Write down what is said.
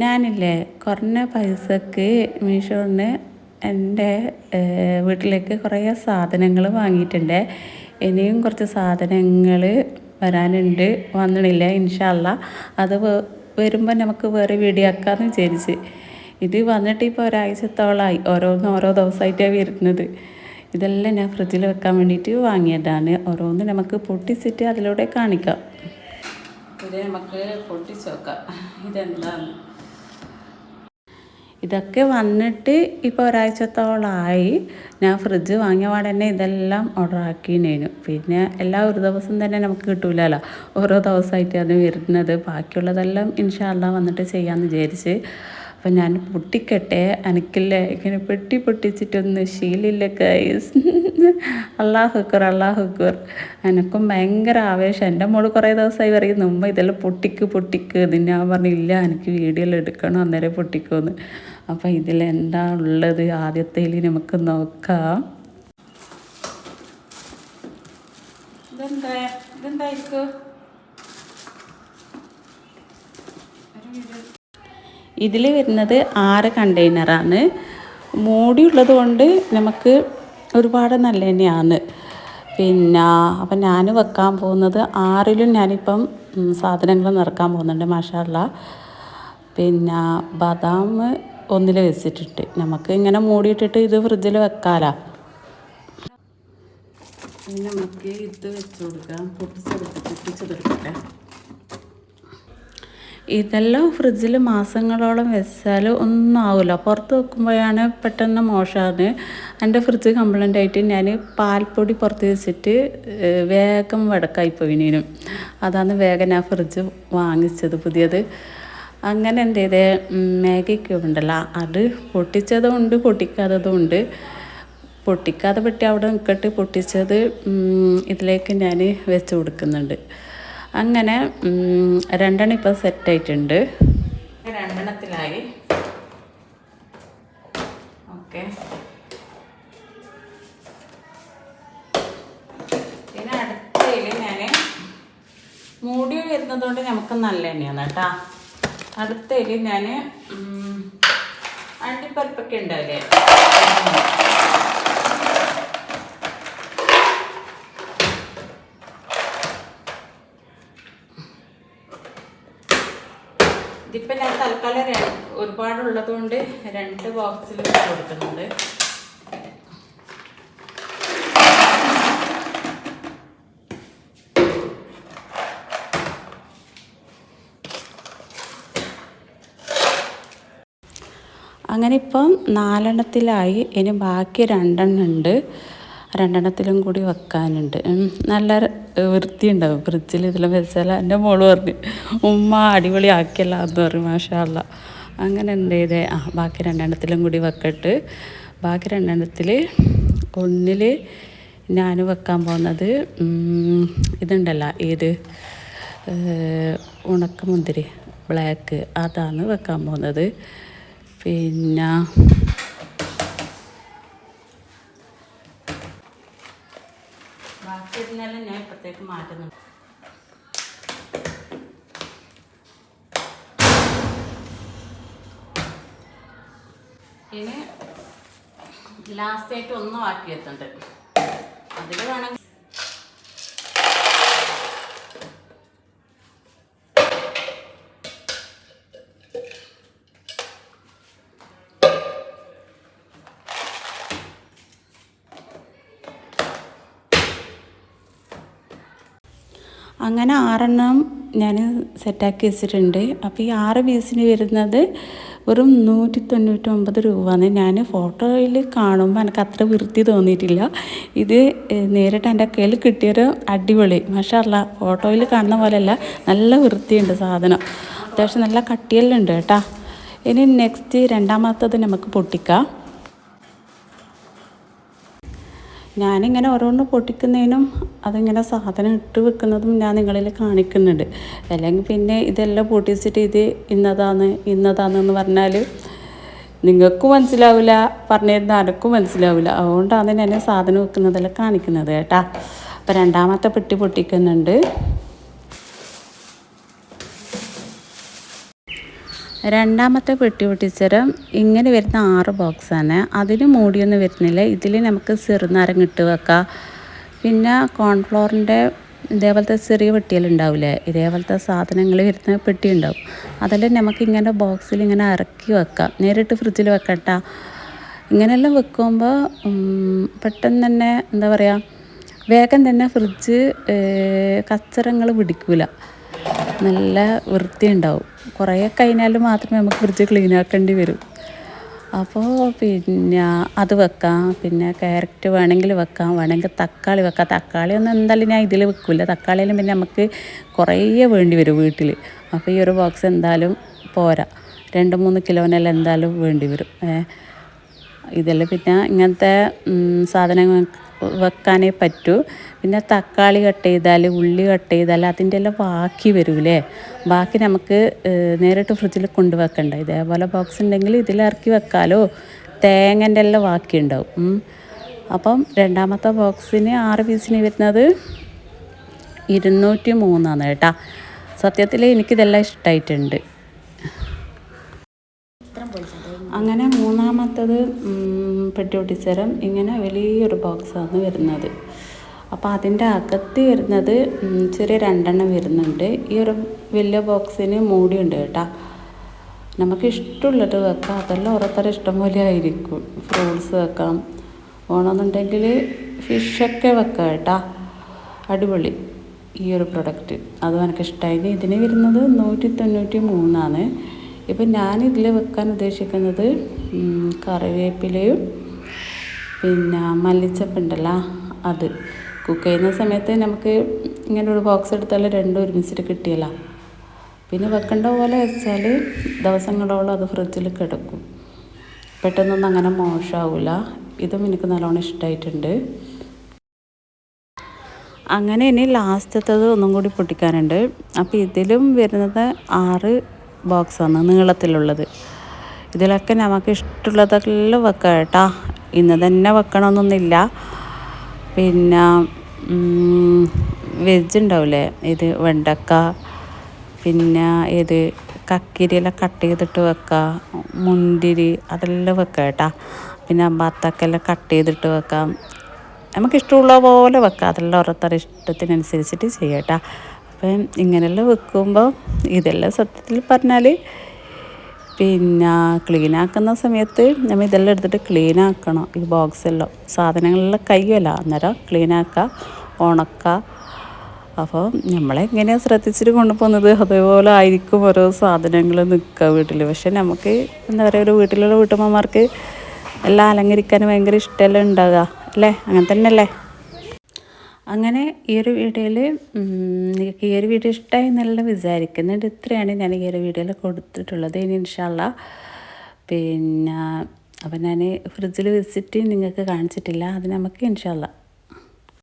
ഞാനില്ലേ കുറഞ്ഞ പൈസക്ക് മീഷോന്ന് എന്റെ വീട്ടിലേക്ക് കുറേ സാധനങ്ങൾ വാങ്ങിയിട്ടുണ്ട്. ഇനിയും കുറച്ച് സാധനങ്ങൾ വരാനുണ്ട്. വന്നിട്ടില്ല ഇൻഷാല്ല അത് വരുമ്പോൾ നമുക്ക് വേറെ വീഡിയോ ആക്കാമെന്ന് വിചാരിച്ച്. ഇത് വന്നിട്ട് ഇപ്പോൾ ഒരാഴ്ചത്തോളമായി ഓരോന്ന് ഓരോ ദിവസമായിട്ടാണ് വരുന്നത്. ഇതെല്ലാം ഞാൻ ഫ്രിഡ്ജിൽ വെക്കാൻ വേണ്ടിയിട്ട് വാങ്ങിയതാണ്. ഓരോന്ന് നമുക്ക് പൊട്ടിച്ചിട്ട് അതിലൂടെ കാണിക്കാം. ഇത് നമുക്ക് പൊട്ടിച്ച് നോക്കാം ഇതെന്താണ്? ഇതൊക്കെ വന്നിട്ട് ഇപ്പോൾ ഒരാഴ്ചത്തോളമായി ഞാൻ ഫ്രിഡ്ജ് വാങ്ങിയ പാടെ തന്നെ ഇതെല്ലാം ഓർഡർ ആക്കിനേനു പിന്നെ എല്ലാ ഒരു ദിവസം തന്നെ നമുക്ക് കിട്ടൂലല്ലോ. ഓരോ ദിവസമായിട്ട് അത് വരുന്നത്. ബാക്കിയുള്ളതെല്ലാം ഇൻഷാല്ല വന്നിട്ട് ചെയ്യാമെന്ന് വിചാരിച്ച്. അപ്പം ഞാൻ പൊട്ടിക്കട്ടെ എനിക്കില്ലേ ഇങ്ങനെ പെട്ടി പൊട്ടിച്ചിട്ടൊന്ന് ശീലില്ല കൈസ് അള്ളാഹുക്കർ അള്ളാഹുക്കർ അള്ളാഹ് ഹുക്കർ എനക്കും ഭയങ്കര ആവേശം. എന്റെ മോൾ കുറേ ദിവസമായി പറയുന്നു ഉമ്മ ഇതെല്ലാം പൊട്ടിക്ക് പൊട്ടിക്ക്. ഇത് ഞാൻ പറഞ്ഞില്ല എനിക്ക് വീഡിയോയിൽ എടുക്കണം അന്നേരം പൊട്ടിക്കുമെന്ന് അപ്പം ഇതിലെന്താ ഉള്ളത്? ആദ്യത്തേൽ നമുക്ക് നോക്കാം. ഇതെന്താ? ഇതെന്തായിരിക്കും ഇതിൽ വരുന്നത് ആറ് കണ്ടെയ്നറാണ്. മൂടിയുള്ളത് കൊണ്ട് നമുക്ക് ഒരുപാട് നല്ല തന്നെയാണ് പിന്നെ അപ്പം ഞാൻ വെക്കാൻ പോകുന്നത് ആറിലും ഞാനിപ്പം സാധനങ്ങൾ നിറക്കാൻ പോകുന്നുണ്ട് മാഷാള്ള പിന്നെ ബദാം ഒന്നിൽ വെച്ചിട്ടിട്ട് നമുക്ക് ഇങ്ങനെ മൂടിയിട്ടിട്ട് ഇത് ഫ്രിഡ്ജിൽ വെക്കാലോ. നമുക്ക് ഇത് വെച്ച് കൊടുക്കാം. പൊട്ടിച്ചെടുത്ത് പൊട്ടിച്ചെടുക്കട്ടെ ഇതെല്ലാം ഫ്രിഡ്ജിൽ മാസങ്ങളോളം വെച്ചാൽ ഒന്നും ആവില്ല പുറത്ത് വെക്കുമ്പോഴാണ് പെട്ടെന്ന് മോശമാണ് എന്റെ ഫ്രിഡ്ജ് കംപ്ലൈന്റ് ആയിട്ട് ഞാൻ പാൽപ്പൊടി പുറത്ത് വെച്ചിട്ട് വേഗം വടക്കായിപ്പോയിനും അതാണ് വേഗം ഞാൻ ഫ്രിഡ്ജ് വാങ്ങിച്ചത് പുതിയത്. അങ്ങനെ എന്ത് ചെയ്തേ മാഗി ക്യൂബ് ഉണ്ടല്ലോ അത് പൊട്ടിച്ചതും ഉണ്ട് പൊട്ടിക്കാത്തതും ഉണ്ട്. പൊട്ടിക്കാതെ പറ്റി അവിടെ നിൽക്കട്ട് പൊട്ടിച്ചത് ഇതിലേക്ക് ഞാൻ വെച്ച് കൊടുക്കുന്നുണ്ട്. അങ്ങനെ രണ്ടെണ്ണം ഇപ്പോൾ സെറ്റായിട്ടുണ്ട് രണ്ടെണ്ണത്തിലായി. ഓക്കെ. പിന്നെ അടുത്തതിൽ ഞാൻ മൂടി വരുന്നത് കൊണ്ട് നമുക്ക് നല്ല എണ്ണയാണ് കേട്ടോ. അടുത്തതിൽ ഞാൻ അണ്ടിപ്പരിപ്പൊക്കെ ഉണ്ടാവില്ലേ? ഇതിപ്പോൾ ഞാൻ തൽക്കാലം ഒരുപാടുള്ളത് കൊണ്ട് രണ്ട് ബോക്സിൽ കൊടുക്കുന്നുണ്ട്. അങ്ങനെ ഇപ്പം നാലെണ്ണത്തിലായി. ഇനി ബാക്കി രണ്ടെണ്ണം ഉണ്ട്. രണ്ടെണ്ണത്തിലും കൂടി വെക്കാനുണ്ട്. നല്ല വൃത്തിയുണ്ടാവും ഫ്രിഡ്ജിൽ ഇതെല്ലാം വെച്ചാൽ എന്റെ മോൾ പറഞ്ഞു ഉമ്മ അടിപൊളി ആക്കിയല്ല എന്ന് പറയും മാഷാല്ല അങ്ങനെ എന്ത് ചെയ്തേ? ആ ബാക്കി രണ്ടെണ്ണത്തിലും കൂടി വെക്കട്ട്. ബാക്കി രണ്ടെണ്ണത്തിൽ ഒന്നിൽ ഞാൻ വെക്കാൻ പോകുന്നത് ഇതുണ്ടല്ല ഏത്? ഉണക്കമുന്തിരി ബ്ലാക്ക്. അതാണ് വെക്കാൻ പോകുന്നത്. പിന്നെ ബാക്കി ഇരുന്നാലും ഞാൻ ഇപ്പോഴത്തേക്ക് മാറ്റുന്നുണ്ട്. ഇനി ലാസ്റ്റായിട്ട് ഒന്നും ബാക്കി എത്തുന്നുണ്ട് അതിൽ വേണമെങ്കിൽ അങ്ങനെ ആറെണ്ണം ഞാൻ സെറ്റാക്കി വെച്ചിട്ടുണ്ട്. അപ്പോൾ ഈ ആറ് പീസിന് വരുന്നത് വെറും നൂറ്റി തൊണ്ണൂറ്റൊമ്പത് രൂപയാണ്. ഞാൻ ഫോട്ടോയിൽ കാണുമ്പോൾ എനിക്ക് അത്ര വൃത്തി തോന്നിയിട്ടില്ല. ഇത് നേരിട്ട് എന്റെ കയ്യിൽ കിട്ടിയൊരു അടിപൊളി. മഷല്ല ഫോട്ടോയിൽ കാണുന്ന പോലെയല്ല നല്ല വൃത്തിയുണ്ട് സാധനം. അത്യാവശ്യം നല്ല കട്ടിയെല്ലാം ഉണ്ട് കേട്ടോ. ഇനി നെക്സ്റ്റ് രണ്ടാമത്തത് നമുക്ക് പൊട്ടിക്കാം. ഞാനിങ്ങനെ ഓരോന്ന് പൊട്ടിക്കുന്നതിനും അതിങ്ങനെ സാധനം ഇട്ട് വെക്കുന്നതും ഞാൻ നിങ്ങളിൽ കാണിക്കുന്നുണ്ട്. അല്ലെങ്കിൽ പിന്നെ ഇതെല്ലാം പൊട്ടിച്ചിട്ട് ഇത് ഇന്നതാന്ന് ഇന്നതാന്നെന്ന് പറഞ്ഞാൽ നിങ്ങൾക്കും മനസ്സിലാവില്ല പറഞ്ഞിരുന്ന ആർക്കും മനസ്സിലാവില്ല. അതുകൊണ്ടാണ് ഞാൻ സാധനം വെക്കുന്നതെല്ലാം കാണിക്കുന്നത് കേട്ടാ. അപ്പം രണ്ടാമത്തെ പെട്ടി പൊട്ടിക്കുന്നുണ്ട്. രണ്ടാമത്തെ പെട്ടി പൊട്ടിച്ചരം ഇങ്ങനെ വരുന്ന ആറ് ബോക്സാണ് അതിന് മൂടിയൊന്നും വരുന്നില്ല. ഇതിൽ നമുക്ക് ചെറുനാരങ്ങ ഇട്ട് വെക്കാം. പിന്നെ കോൺഫ്ലോറിന്റെ ഇതേപോലത്തെ ചെറിയ പെട്ടികളുണ്ടാവില്ലേ ഇതേപോലത്തെ സാധനങ്ങൾ വരുന്ന പെട്ടി ഉണ്ടാവും. അതെല്ലാം നമുക്ക് ഇങ്ങനെ ബോക്സിൽ ഇങ്ങനെ ഇറക്കി വെക്കാം. നേരിട്ട് ഫ്രിഡ്ജിൽ വെക്കട്ട. ഇങ്ങനെയെല്ലാം വെക്കുമ്പോൾ പെട്ടെന്ന് തന്നെ എന്താ പറയുക വേഗം തന്നെ ഫ്രിഡ്ജ് കച്ചറങ്ങൾ പിടിക്കൂല. നല്ല വൃത്തി ഉണ്ടാവും. കുറേ കഴിഞ്ഞാൽ മാത്രമേ നമുക്ക് ഫ്രിഡ്ജ് ക്ലീൻ ആക്കേണ്ടി വരും. അപ്പോൾ പിന്നെ അത് വെക്കാം. പിന്നെ ക്യാരറ്റ് വേണമെങ്കിൽ വെക്കാം. വേണമെങ്കിൽ തക്കാളി വെക്കാം. തക്കാളി ഒന്നും എന്തായാലും ഞാൻ ഇതിൽ വെക്കില്ല തക്കാളിയിലും പിന്നെ നമുക്ക് കുറേ വേണ്ടി വരും വീട്ടിൽ അപ്പോൾ ഈ ഒരു ബോക്സ് എന്തായാലും പോരാ. രണ്ട് മൂന്ന് കിലോനെല്ലാം എന്തായാലും വേണ്ടി വരും. ഇതെല്ലാം പിന്നെ ഇങ്ങനത്തെ സാധനങ്ങൾ വെക്കാനേ പറ്റൂ. പിന്നെ തക്കാളി കട്ട് ചെയ്താൽ ഉള്ളി കട്ട് ചെയ്താൽ അതിന്റെ എല്ലാം ബാക്കി വരൂലേ? ബാക്കി നമുക്ക് നേരിട്ട് ഫ്രിഡ്ജിൽ കൊണ്ടുവെക്കണ്ട ഇതേപോലെ ബോക്സ് ഉണ്ടെങ്കിൽ ഇതിലിറക്കി വെക്കാലോ? തേങ്ങന്റെ എല്ലാം ബാക്കി ഉണ്ടാവും. അപ്പം രണ്ടാമത്തെ ബോക്സിന് ആറ് പീസിന് വരുന്നത് ഇരുന്നൂറ്റി മൂന്നാണ് കേട്ടോ. സത്യത്തിൽ എനിക്കിതെല്ലാം ഇഷ്ടമായിട്ടുണ്ട് അങ്ങനെ മൂന്നാമത്തത് പെട്ടി ഇങ്ങനെ വലിയൊരു ബോക്സാണ് വരുന്നത്. അപ്പോൾ അതിന്റെ അകത്ത് വരുന്നത് ചെറിയ രണ്ടെണ്ണം വരുന്നുണ്ട്. ഈ ഒരു വലിയ ബോക്സിന് മൂടിയുണ്ട് കേട്ടോ. നമുക്ക് ഇഷ്ടമുള്ളത് വെക്കാം. അതെല്ലാം ഓരോരുത്തരുടെ ഇഷ്ടം പോലെ ആയിരിക്കും. ഫ്രൂട്ട്സ് വെക്കാം. വേണമെന്നുണ്ടെങ്കിൽ ഫിഷൊക്കെ വെക്കാം കേട്ടോ. അടിപൊളി ഈ ഒരു പ്രൊഡക്റ്റ്. അതും എനിക്കിഷ്ടമായി ഇതിന് വരുന്നത് നൂറ്റി തൊണ്ണൂറ്റി മൂന്നാണ് ഇപ്പം ഞാനിതിൽ വെക്കാൻ ഉദ്ദേശിക്കുന്നത് കറിവേപ്പിലയും പിന്നെ മല്ലിച്ചപ്പുണ്ടല്ലോ അത്. കുക്ക് ചെയ്യുന്ന സമയത്ത് നമുക്ക് ഇങ്ങനെ ഒരു ബോക്സ് എടുത്താൽ രണ്ടും ഒരുമിച്ചിട്ട് കിട്ടിയല്ല. പിന്നെ വെക്കേണ്ട പോലെ വെച്ചാൽ ദിവസങ്ങളോളം അത് ഫ്രിഡ്ജിൽ കിടക്കും. പെട്ടെന്നൊന്നും അങ്ങനെ മോശമാവില്ല ഇതും എനിക്ക് നല്ലോണം ഇഷ്ടമായിട്ടുണ്ട് അങ്ങനെ ഇനി ലാസ്റ്റത്തത് ഒന്നും കൂടി പൊട്ടിക്കാനുണ്ട്. അപ്പോൾ ഇതിലും വരുന്നത് ആറ് ബോക്സാണ് നീളത്തിലുള്ളത്. ഇതിലൊക്കെ നമുക്ക് ഇഷ്ടമുള്ളതെല്ലാം വെക്കാം കേട്ടോ. ഇന്ന് തന്നെ വെക്കണമെന്നൊന്നുമില്ല പിന്നെ വെജ് ഉണ്ടാവില്ലേ ഇത് വെണ്ടക്ക പിന്നെ ഇത് കക്കിരിയെല്ലാം കട്ട് ചെയ്തിട്ട് വെക്കുക മുന്തിരി അതെല്ലാം വെക്കാം കേട്ടോ. പിന്നെ ബത്തക്കെല്ലാം കട്ട് ചെയ്തിട്ട് വെക്കാം. നമുക്ക് ഇഷ്ടമുള്ള പോലെ വെക്കാം. അതെല്ലാം ഓരോരുത്തരുടെ ഇഷ്ടത്തിനനുസരിച്ചിട്ട് ചെയ്യാം അപ്പം ഇങ്ങനെയെല്ലാം വെക്കുമ്പോൾ ഇതെല്ലാം സത്യത്തിൽ പറഞ്ഞാൽ പിന്നെ ക്ലീൻ ആക്കുന്ന സമയത്ത് നമ്മൾ ഇതെല്ലാം എടുത്തിട്ട് ക്ലീൻ ആക്കണം ഈ ബോക്സെല്ലാം സാധനങ്ങളെല്ലാം കൈയല്ല അന്നേരം ക്ലീൻ ആക്കുക ഉണക്കുക അപ്പോൾ നമ്മളെങ്ങനെയാണ് ശ്രദ്ധിച്ചിട്ട് കൊണ്ടുപോകുന്നത്? അതേപോലെ ആയിരിക്കും ഓരോ സാധനങ്ങൾ നിൽക്കുക വീട്ടിൽ പക്ഷെ നമുക്ക് എന്താ പറയുക ഒരു വീട്ടിലുള്ള വീട്ടമ്മമാർക്ക് എല്ലാം അലങ്കരിക്കാൻ ഭയങ്കര ഇഷ്ടമെല്ലാം ഉണ്ടാകുക അല്ലേ? അങ്ങനെ തന്നെയല്ലേ? അങ്ങനെ ഈ ഒരു വീഡിയോയിൽ നിങ്ങൾക്ക് ഈ ഒരു വീഡിയോ ഇഷ്ടമായി എന്നെല്ലാം വിചാരിക്കുന്നുണ്ട്. ഇത്രയാണ് ഞാൻ ഈ ഒരു വീഡിയോയിൽ കൊടുത്തിട്ടുള്ളത്. ഇനി ഇൻഷാള്ള പിന്നെ അപ്പം ഞാൻ ഫ്രിഡ്ജിൽ വെച്ചിട്ട് നിങ്ങൾക്ക് കാണിച്ചിട്ടില്ല. അത് നമുക്ക് ഇൻഷാല്ല